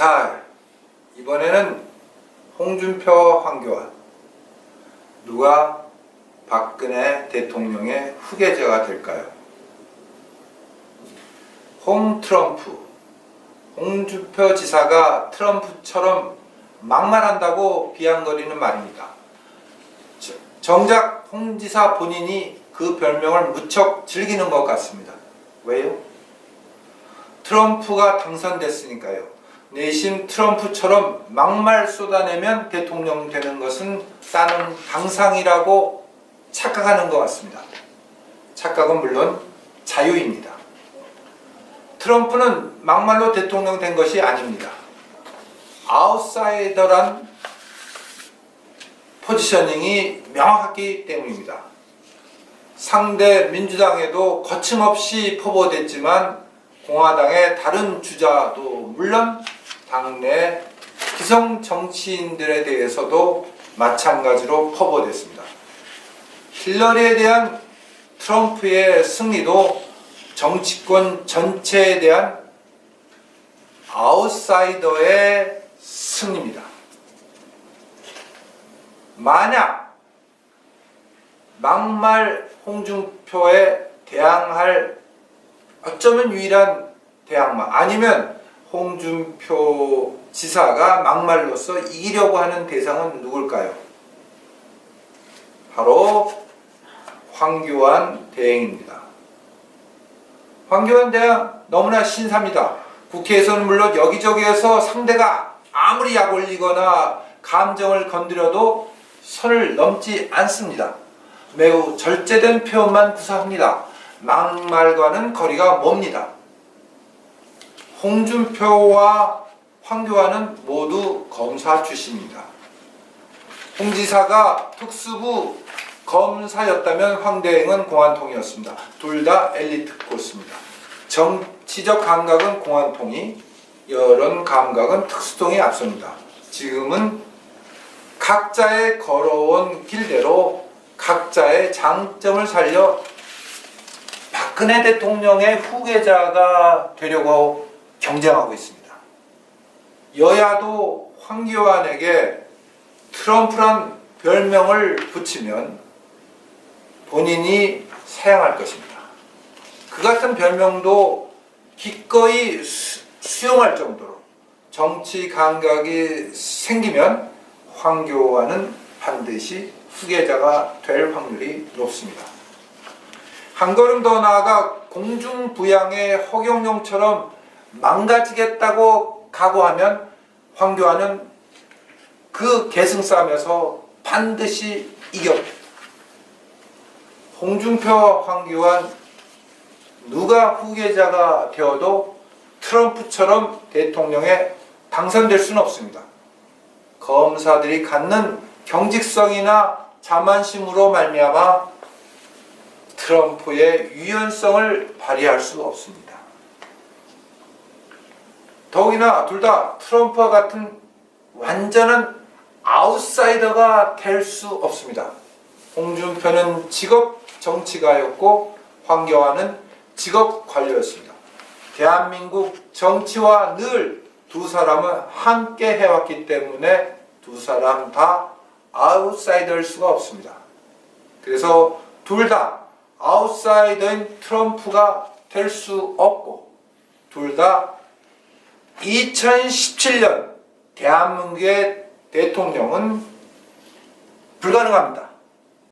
자, 이번에는 홍준표, 황교안 누가 박근혜 대통령의 후계자가 될까요? 홍 트럼프, 홍준표 지사가 트럼프처럼 막말한다고 비아냥거리는 말입니다. 저- 정작 홍 지사 본인이 그 별명을 무척 즐기는 것 같습니다. 왜요? 트럼프가 당선됐으니까요. 내심 트럼프처럼 막말 쏟아내면 대통령 되는 것은 따는 당상이라고 착각하는 것 같습니다. 착각은 물론 자유입니다. 트럼프는 막말로 대통령 된 것이 아닙니다. 아웃사이더란 포지셔닝이 명확하기 때문입니다. 상대 민주당에도 거침없이 포보됐지만 공화당의 다른 주자도 물론 당내 기성 정치인들에 대해서도 마찬가지로 퍼부어됐습니다. 힐러리에 대한 트럼프의 승리도 정치권 전체에 대한 아웃사이더의 승리입니다. 만약 막말 홍준표에 대항할 어쩌면 유일한 대항마 아니면 홍준표 지사가 막말로서 이기려고 하는 대상은 누굴까요? 바로 황교안 대행입니다. 황교안 대행 너무나 신사입니다. 국회에서는 물론 여기저기에서 상대가 아무리 약 올리거나 감정을 건드려도 선을 넘지 않습니다. 매우 절제된 표현만 구사합니다. 막말과는 거리가 멉니다. 홍준표와 황교안은 모두 검사 출신입니다. 홍 지사가 특수부 검사였다면 황대행은 공안통이었습니다. 둘 다 엘리트 코스입니다. 정치적 감각은 공안통이, 여론 감각은 특수통이 앞섭니다. 지금은 각자의 걸어온 길대로 각자의 장점을 살려 박근혜 대통령의 후계자가 되려고 경쟁하고 있습니다. 여야도 황교안에게 트럼프란 별명을 붙이면 본인이 사양할 것입니다. 그 같은 별명도 기꺼이 수, 수용할 정도로 정치 감각이 생기면 황교안은 반드시 후계자가 될 확률이 높습니다. 한 걸음 더 나아가 공중부양의 허경영처럼 망가지겠다고 각오하면 황교안은 그 계승 싸움에서 반드시 이겨. 홍준표, 황교안 누가 후계자가 되어도 트럼프처럼 대통령에 당선될 수는 없습니다. 검사들이 갖는 경직성이나 자만심으로 말미암아 트럼프의 유연성을 발휘할 수 없습니다. 더욱이나 둘 다 트럼프와 같은 완전한 아웃사이더가 될 수 없습니다. 홍준표는 직업 정치가였고 황교안은 직업 관료였습니다. 대한민국 정치와 늘 두 사람은 함께 해왔기 때문에 두 사람 다 아웃사이더일 수가 없습니다. 그래서 둘 다 아웃사이더인 트럼프가 될 수 없고 둘다 2017년 대한민국의 대통령은 불가능합니다.